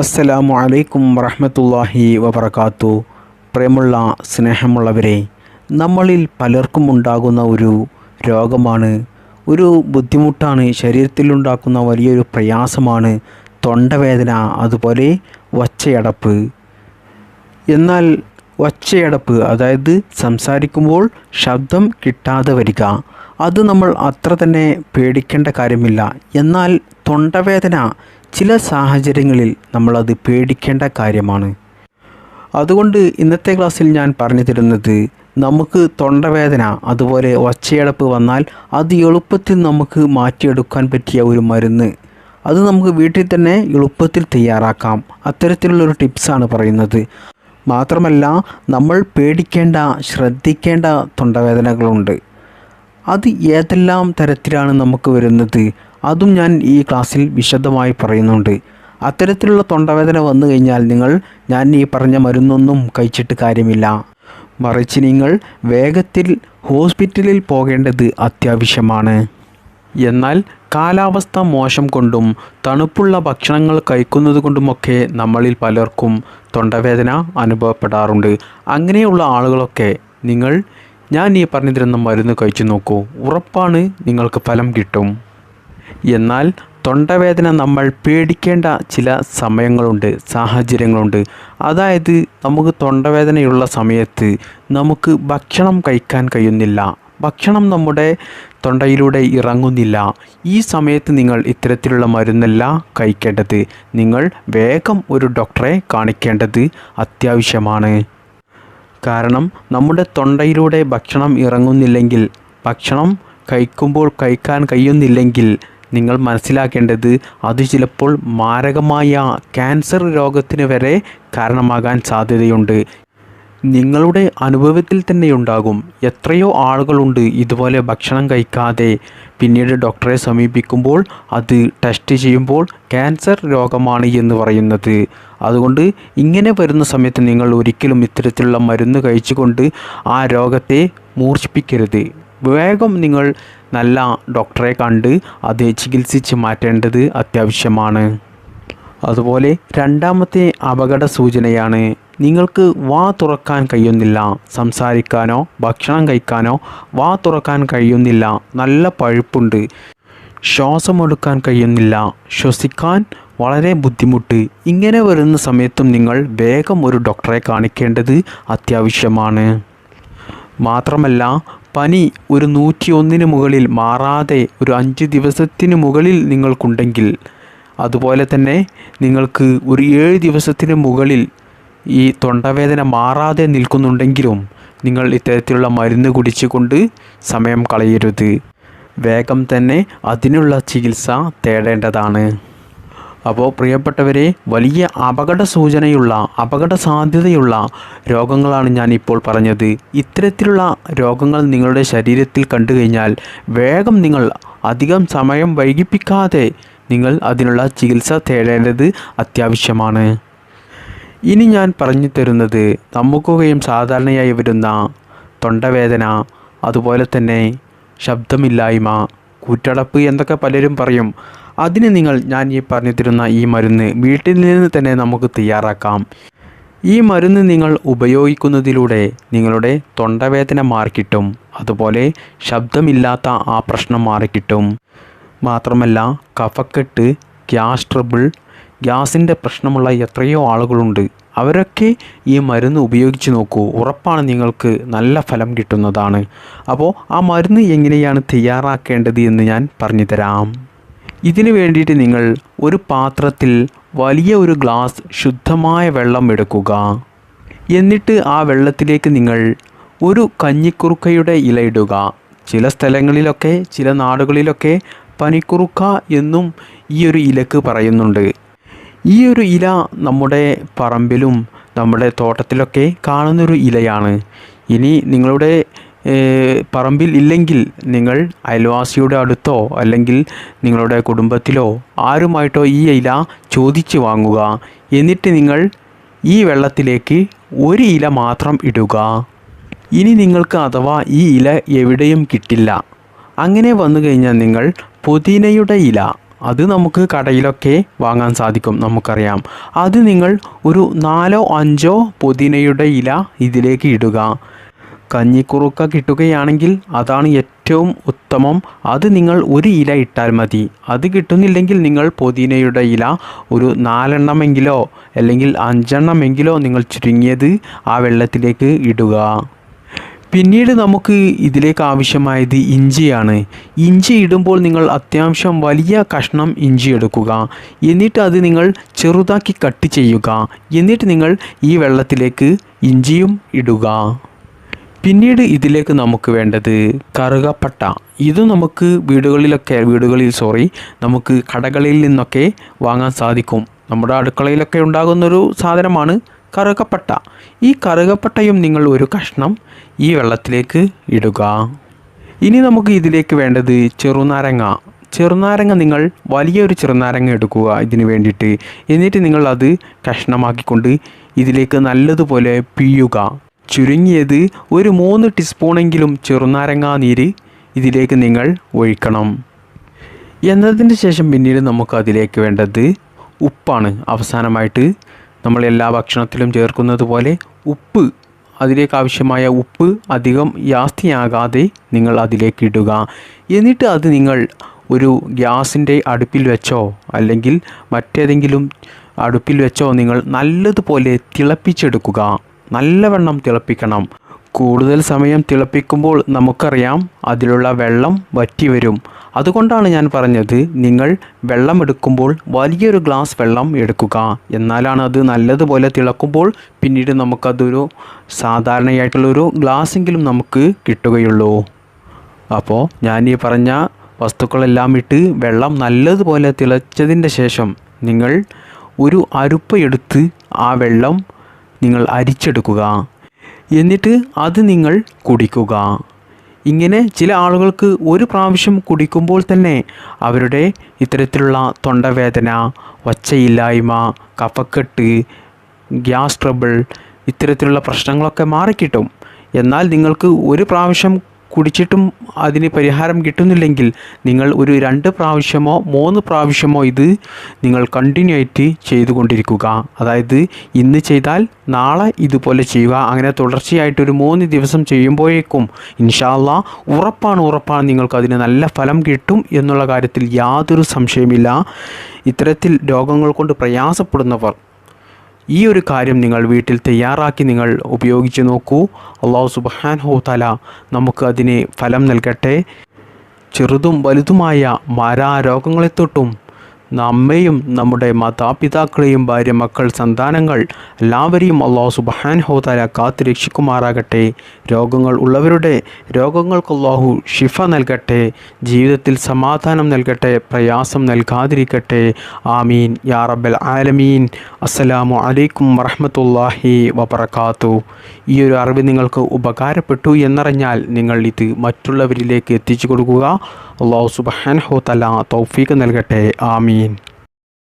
അസ്സലാമു അലൈക്കും വറഹ്മത്തുള്ളാഹി വബറകാത്തു. പ്രേമുള്ള സ്നേഹമുള്ളവരെ നമ്മളിൽ പലർക്കും ഉണ്ടാകുന്ന ഒരു രോഗമാണ് ഒരു ബുദ്ധിമുട്ടാണ് ശരീരത്തിലുണ്ടാക്കുന്ന വലിയൊരു പ്രയാസമാണ് തൊണ്ടവേദന അതുപോലെ ഒച്ചയടപ്പ് എന്നാൽ ഒച്ചയടപ്പ് അതായത് സംസാരിക്കുമ്പോൾ ശബ്ദം കിട്ടാതെ വരിക അത് നമ്മൾ അത്ര തന്നെ പേടിക്കേണ്ട കാര്യമില്ല. എന്നാൽ തൊണ്ടവേദന ചില സാഹചര്യങ്ങളിൽ നമ്മളത് പേടിക്കേണ്ട കാര്യമാണ്. അതുകൊണ്ട് ഇന്നത്തെ ക്ലാസ്സിൽ ഞാൻ പറഞ്ഞു തരുന്നത് നമുക്ക് തൊണ്ടവേദന അതുപോലെ ഒച്ചയടപ്പ് വന്നാൽ അത് എളുപ്പത്തിൽ നമുക്ക് മാറ്റിയെടുക്കാൻ പറ്റിയ ഒരു മരുന്ന്. അത് നമുക്ക് വീട്ടിൽ തന്നെ എളുപ്പത്തിൽ തയ്യാറാക്കാം. അത്തരത്തിലുള്ളൊരു ടിപ്സാണ് പറയുന്നത്. മാത്രമല്ല നമ്മൾ പേടിക്കേണ്ട ശ്രദ്ധിക്കേണ്ട തൊണ്ടവേദനകളുണ്ട്. അത് ഏതെല്ലാം തരത്തിലാണ് നമുക്ക് വരുന്നത്? അതും ഞാൻ ഈ ക്ലാസ്സിൽ വിശദമായി പറയുന്നുണ്ട്. അത്തരത്തിലുള്ള തൊണ്ടവേദന വന്നു കഴിഞ്ഞാൽ നിങ്ങൾ ഞാൻ ഈ പറഞ്ഞ മരുന്നൊന്നും കഴിച്ചിട്ട് കാര്യമില്ല. മറിച്ച് നിങ്ങൾ വേഗത്തിൽ ഹോസ്പിറ്റലിൽ പോകേണ്ടത് അത്യാവശ്യമാണ്. എന്നാൽ കാലാവസ്ഥ മോശം കൊണ്ടും തണുപ്പുള്ള ഭക്ഷണങ്ങൾ കഴിക്കുന്നത് കൊണ്ടുമൊക്കെ നമ്മളിൽ പലർക്കും തൊണ്ടവേദന അനുഭവപ്പെടാറുണ്ട്. അങ്ങനെയുള്ള ആളുകളൊക്കെ നിങ്ങൾ ഞാൻ ഈ പറഞ്ഞു തരുന്ന മരുന്ന് കഴിച്ചു നോക്കൂ. ഉറപ്പാണ് നിങ്ങൾക്ക് ഫലം കിട്ടും. എന്നാൽ തൊണ്ടവേദന നമ്മൾ പേടിക്കേണ്ട ചില സമയങ്ങളുണ്ട് സാഹചര്യങ്ങളുണ്ട്. അതായത് നമുക്ക് തൊണ്ടവേദനയുള്ള സമയത്ത് നമുക്ക് ഭക്ഷണം കഴിക്കാൻ കഴിയുന്നില്ല. ഭക്ഷണം നമ്മുടെ തൊണ്ടയിലൂടെ ഇറങ്ങുന്നില്ല. ഈ സമയത്ത് നിങ്ങൾ ഇത്തരത്തിലുള്ള മരുന്നല്ല കഴിക്കേണ്ടത്. നിങ്ങൾ വേഗം ഒരു ഡോക്ടറെ കാണിക്കേണ്ടത് അത്യാവശ്യമാണ്. കാരണം നമ്മുടെ തൊണ്ടയിലൂടെ ഭക്ഷണം ഇറങ്ങുന്നില്ലെങ്കിൽ ഭക്ഷണം കഴിക്കുമ്പോൾ കഴിക്കാൻ കഴിയുന്നില്ലെങ്കിൽ നിങ്ങൾ മനസ്സിലാക്കേണ്ടത് അത് ചിലപ്പോൾ മാരകമായ ക്യാൻസർ രോഗത്തിന് വരെ കാരണമാകാൻ സാധ്യതയുണ്ട്. നിങ്ങളുടെ അനുഭവത്തിൽ തന്നെ ഉണ്ടാകും. എത്രയോ ആളുകളുണ്ട് ഇതുപോലെ ഭക്ഷണം കഴിക്കാതെ. പിന്നീട് ഡോക്ടറെ സമീപിക്കുമ്പോൾ അത് ടെസ്റ്റ് ചെയ്യുമ്പോൾ ക്യാൻസർ രോഗമാണ് എന്ന് പറയുന്നത്. അതുകൊണ്ട് ഇങ്ങനെ വരുന്ന സമയത്ത് നിങ്ങൾ ഒരിക്കലും ഇത്തരത്തിലുള്ള മരുന്ന് കഴിച്ചുകൊണ്ട് ആ രോഗത്തെ മൂർച്ഛിപ്പിക്കരുത്. വേഗം നിങ്ങൾ നല്ല ഡോക്ടറെ കണ്ട് അത് ചികിത്സിച്ച് മാറ്റേണ്ടത് അത്യാവശ്യമാണ്. അതുപോലെ രണ്ടാമത്തെ അപകട സൂചനയാണ് നിങ്ങൾക്ക് വാ തുറക്കാൻ കഴിയുന്നില്ല സംസാരിക്കാനോ ഭക്ഷണം കഴിക്കാനോ വാ തുറക്കാൻ കഴിയുന്നില്ല നല്ല പഴുപ്പുണ്ട് ശ്വാസമെടുക്കാൻ കഴിയുന്നില്ല ശ്വസിക്കാൻ വളരെ ബുദ്ധിമുട്ട് ഇങ്ങനെ വരുന്ന സമയത്തും നിങ്ങൾ വേഗം ഒരു ഡോക്ടറെ കാണിക്കേണ്ടത് അത്യാവശ്യമാണ്. മാത്രമല്ല പനി ഒരു നൂറ്റി ഒന്നിന് മുകളിൽ മാറാതെ ഒരു അഞ്ച് ദിവസത്തിന് മുകളിൽ നിങ്ങൾക്കുണ്ടെങ്കിൽ അതുപോലെ തന്നെ നിങ്ങൾക്ക് ഒരു ഏഴ് ദിവസത്തിന് മുകളിൽ ഈ തൊണ്ടവേദന മാറാതെ നിൽക്കുന്നുണ്ടെങ്കിലും നിങ്ങൾ ഇത്തരത്തിലുള്ള മരുന്ന് കുടിച്ചുകൊണ്ട് സമയം കളയരുത്. വേഗം തന്നെ അതിനുള്ള ചികിത്സ തേടേണ്ടതാണ്. അപ്പോൾ പ്രിയപ്പെട്ടവരെ വലിയ അപകട സൂചനയുള്ള അപകട സാധ്യതയുള്ള രോഗങ്ങളാണ് ഞാൻ ഇപ്പോൾ പറഞ്ഞത്. ഇത്തരത്തിലുള്ള രോഗങ്ങൾ നിങ്ങളുടെ ശരീരത്തിൽ കണ്ടു കഴിഞ്ഞാൽ വേഗം നിങ്ങൾ അധികം സമയം വൈകിപ്പിക്കാതെ നിങ്ങൾ അതിനുള്ള ചികിത്സ തേടേണ്ടത് അത്യാവശ്യമാണ്. ഇനി ഞാൻ പറഞ്ഞു തരുന്നത് നമുക്കുകയും സാധാരണയായി വരുന്ന തൊണ്ടവേദന അതുപോലെ തന്നെ ശബ്ദമില്ലായ്മ കൂറ്റടപ്പ് എന്നൊക്കെ പലരും പറയും. അതിന് നിങ്ങൾ ഞാൻ ഈ പറഞ്ഞു തരുന്ന ഈ മരുന്ന് വീട്ടിൽ നിന്ന് തന്നെ നമുക്ക് തയ്യാറാക്കാം. ഈ മരുന്ന് നിങ്ങൾ ഉപയോഗിക്കുന്നതിലൂടെ നിങ്ങളുടെ തൊണ്ടവേദന മാറിക്കിട്ടും അതുപോലെ ശബ്ദമില്ലാത്ത ആ പ്രശ്നം മാറിക്കിട്ടും. മാത്രമല്ല കഫക്കെട്ട് ഗ്യാസ് ട്രബിൾ ഗ്യാസിന്റെ പ്രശ്നമുള്ള എത്രയോ ആളുകളുണ്ട്. അവരൊക്കെ ഈ മരുന്ന് ഉപയോഗിച്ച് നോക്കൂ ഉറപ്പാണ് നിങ്ങൾക്ക് നല്ല ഫലം കിട്ടുന്നതാണ്. അപ്പോൾ ആ മരുന്ന് എങ്ങനെയാണ് തയ്യാറാക്കേണ്ടത് എന്ന് ഞാൻ പറഞ്ഞു തരാം ഇതിനു വേണ്ടിയിട്ട് നിങ്ങൾ ഒരു പാത്രത്തിൽ വലിയ ഒരു ഗ്ലാസ് ശുദ്ധമായ വെള്ളം എടുക്കുക. എന്നിട്ട് ആ വെള്ളത്തിലേക്ക് നിങ്ങൾ ഒരു കഞ്ഞിക്കുറുക്കയുടെ ഇല ഇടുക. ചില സ്ഥലങ്ങളിലൊക്കെ ചില നാടുകളിലൊക്കെ പനിക്കുറുക്ക എന്നും ഈ ഒരു ഇലക്ക് പറയുന്നുണ്ട്. ഈ ഒരു ഇല നമ്മുടെ പറമ്പിലും നമ്മുടെ തോട്ടത്തിലൊക്കെ കാണുന്നൊരു ഇലയാണ്. ഇനി നിങ്ങളുടെ പറമ്പിൽ ഇല്ലെങ്കിൽ നിങ്ങൾ അയൽവാസിയുടെ അടുത്തോ അല്ലെങ്കിൽ നിങ്ങളുടെ കുടുംബത്തിലോ ആരുമായിട്ടോ ഈ ഇല ചോദിച്ചു വാങ്ങുക. എന്നിട്ട് നിങ്ങൾ ഈ വെള്ളത്തിലേക്ക് ഒരു ഇല മാത്രം ഇടുക. ഇനി നിങ്ങൾക്ക് അഥവാ ഈ ഇല എവിടെയും കിട്ടില്ല. അങ്ങനെ വന്നു കഴിഞ്ഞാൽ നിങ്ങൾ പുതിനയുടെ ഇല അത് നമുക്ക് കടയിലൊക്കെ വാങ്ങാൻ സാധിക്കും നമുക്കറിയാം. അത് നിങ്ങൾ ഒരു നാലോ അഞ്ചോ പുതിനയുടെ ഇല ഇതിലേക്ക് ഇടുക. കഞ്ഞിക്കുറുക്ക കിട്ടുകയാണെങ്കിൽ അതാണ് ഏറ്റവും ഉത്തമം. അത് നിങ്ങൾ ഒരു ഇല ഇട്ടാൽ മതി. അത് കിട്ടുന്നില്ലെങ്കിൽ നിങ്ങൾ പുതിനയുടെ ഇല ഒരു നാലെണ്ണമെങ്കിലോ അല്ലെങ്കിൽ അഞ്ചെണ്ണമെങ്കിലോ നിങ്ങൾ ചുരുങ്ങിയത് ആ വെള്ളത്തിലേക്ക് ഇടുക. പിന്നീട് നമുക്ക് ഇതിലേക്ക് ആവശ്യമായത് ഇഞ്ചിയാണ്. ഇഞ്ചി ഇടുമ്പോൾ നിങ്ങൾ അത്യാവശ്യം വലിയ കഷ്ണം ഇഞ്ചി എടുക്കുക. എന്നിട്ട് അത് നിങ്ങൾ ചെറുതാക്കി കട്ട് ചെയ്യുക. എന്നിട്ട് നിങ്ങൾ ഈ വെള്ളത്തിലേക്ക് ഇഞ്ചിയും ഇടുക. പിന്നീട് ഇതിലേക്ക് നമുക്ക് വേണ്ടത് കറുകപ്പട്ട. ഇത് നമുക്ക് വീടുകളിലൊക്കെ വീടുകളിൽ സോറി നമുക്ക് കടകളിൽ നിന്നൊക്കെ വാങ്ങാൻ സാധിക്കും. നമ്മുടെ അടുക്കളയിലൊക്കെ ഉണ്ടാകുന്നൊരു സാധനമാണ് കറുകപ്പട്ട. ഈ കറുകപ്പട്ടയും നിങ്ങൾ ഒരു കഷ്ണം ഈ വെള്ളത്തിലേക്ക് ഇടുക. ഇനി നമുക്ക് ഇതിലേക്ക് വേണ്ടത് ചെറുനാരങ്ങ. ചെറുനാരങ്ങ നിങ്ങൾ വലിയൊരു ചെറുനാരങ്ങ എടുക്കുക ഇതിന് വേണ്ടിയിട്ട്. എന്നിട്ട് നിങ്ങൾ അത് കഷ്ണമാക്കിക്കൊണ്ട് ഇതിലേക്ക് നല്ലതുപോലെ പിഴിയുക ചുരുങ്ങിയത് ഒരു മൂന്ന് ടീസ്പൂണെങ്കിലും ചെറുനാരങ്ങാ നീര് ഇതിലേക്ക് നിങ്ങൾ ഒഴിക്കണം. എന്നതിന് ശേഷം പിന്നീട് നമുക്ക് അതിലേക്ക് വേണ്ടത് ഉപ്പാണ്. അവസാനമായിട്ട് നമ്മൾ എല്ലാ ഭക്ഷണത്തിലും ചേർക്കുന്നത് പോലെ ഉപ്പ് അതിലേക്ക് ആവശ്യമായ ഉപ്പ് അധികം ജാസ്തിയാകാതെ നിങ്ങൾ അതിലേക്ക് ഇടുക. എന്നിട്ട് അത് നിങ്ങൾ ഒരു ഗ്യാസിന്റെ അടുപ്പിൽ വെച്ചോ അല്ലെങ്കിൽ മറ്റേതെങ്കിലും അടുപ്പിൽ വെച്ചോ നിങ്ങൾ നല്ലതുപോലെ തിളപ്പിച്ചെടുക്കുക. നല്ലവണ്ണം തിളപ്പിക്കണം. കൂടുതൽ സമയം തിളപ്പിക്കുമ്പോൾ നമുക്കറിയാം അതിലുള്ള വെള്ളം വറ്റി വരും അതുകൊണ്ടാണ് ഞാൻ പറഞ്ഞത് നിങ്ങൾ വെള്ളം എടുക്കുമ്പോൾ വലിയൊരു ഗ്ലാസ് വെള്ളം എടുക്കുക. എന്നാലാണ് അത് നല്ലതുപോലെ തിളക്കുമ്പോൾ പിന്നീട് നമുക്കതൊരു സാധാരണയായിട്ടുള്ളൊരു ഗ്ലാസ്സെങ്കിലും നമുക്ക് കിട്ടുകയുള്ളൂ. അപ്പോൾ ഞാൻ ഈ പറഞ്ഞ വസ്തുക്കളെല്ലാം ഇട്ട് വെള്ളം നല്ലതുപോലെ തിളച്ചതിന്റെ ശേഷം നിങ്ങൾ ഒരു അരുപ്പ് എടുത്ത് ആ വെള്ളം നിങ്ങൾ അരിച്ചെടുക്കുക. എന്നിട്ട് അത് നിങ്ങൾ കുടിക്കുക. ഇങ്ങനെ ചില ആളുകൾക്ക് ഒരു പ്രാവശ്യം കുടിക്കുമ്പോൾ തന്നെ അവരുടെ ഇത്തരത്തിലുള്ള തൊണ്ടവേദന ഒച്ചയില്ലായ്മ കഫക്കെട്ട് ഗ്യാസ് ട്രബിൾ ഇത്തരത്തിലുള്ള പ്രശ്നങ്ങളൊക്കെ മാറിക്കിട്ടും. എന്നാൽ നിങ്ങൾക്ക് ഒരു പ്രാവശ്യം കുടിച്ചിട്ടും അതിന് പരിഹാരം കിട്ടുന്നില്ലെങ്കിൽ നിങ്ങൾ ഒരു രണ്ട് പ്രാവശ്യമോ മൂന്ന് പ്രാവശ്യമോ ഇത് നിങ്ങൾ കണ്ടിന്യൂ ആയിട്ട് ചെയ്തുകൊണ്ടിരിക്കുക. അതായത് ഇന്ന് ചെയ്താൽ നാളെ ഇതുപോലെ ചെയ്യുക. അങ്ങനെ തുടർച്ചയായിട്ട് ഒരു മൂന്ന് ദിവസം ചെയ്യുമ്പോഴേക്കും ഇൻഷാല്ല ഉറപ്പാണ് ഉറപ്പാണ് നിങ്ങൾക്ക് അതിന് നല്ല ഫലം കിട്ടും എന്നുള്ള കാര്യത്തിൽ യാതൊരു സംശയമില്ല ഇത്തരത്തിൽ രോഗങ്ങൾ കൊണ്ട് പ്രയാസപ്പെടുന്നവർ ഈ ഒരു കാര്യം നിങ്ങൾ വീട്ടിൽ തയ്യാറാക്കി നിങ്ങൾ ഉപയോഗിച്ച് നോക്കൂ. അള്ളാഹു സുബാൻ ഹോ തല നമുക്ക് അതിന് ഫലം നൽകട്ടെ. ചെറുതും വലുതുമായ മാരാരോഗങ്ങളെ തൊട്ടും നമ്മെയും നമ്മുടെ മാതാപിതാക്കളെയും ഭാര്യ മക്കൾ സന്താനങ്ങൾ എല്ലാവരെയും അള്ളാഹു സുബാൻ ഹോതാല കാത്തുരക്ഷിക്കുമാറാകട്ടെ രോഗങ്ങൾ ഉള്ളവരുടെ രോഗങ്ങൾക്ക് അള്ളാഹു ഷിഫ നൽകട്ടെ. ജീവിതത്തിൽ സമാധാനം നൽകട്ടെ പ്രയാസം നൽകാതിരിക്കട്ടെ. ആമീൻ. യാ റബ്ബൽ ആലമീൻ. അസ്സലാമു അലൈക്കും വറഹമത്തല്ലാഹി വബർക്കാത്തു ഈ ഒരു അറിവ് നിങ്ങൾക്ക് ഉപകാരപ്പെട്ടു എന്നറിഞ്ഞാൽ നിങ്ങൾ ഇത് മറ്റുള്ളവരിലേക്ക് എത്തിച്ചു കൊടുക്കുക. അള്ളാഹു സുബാൻ ഹോതല തൗഫീഖ് നൽകട്ടെ. ആമീൻ. Amin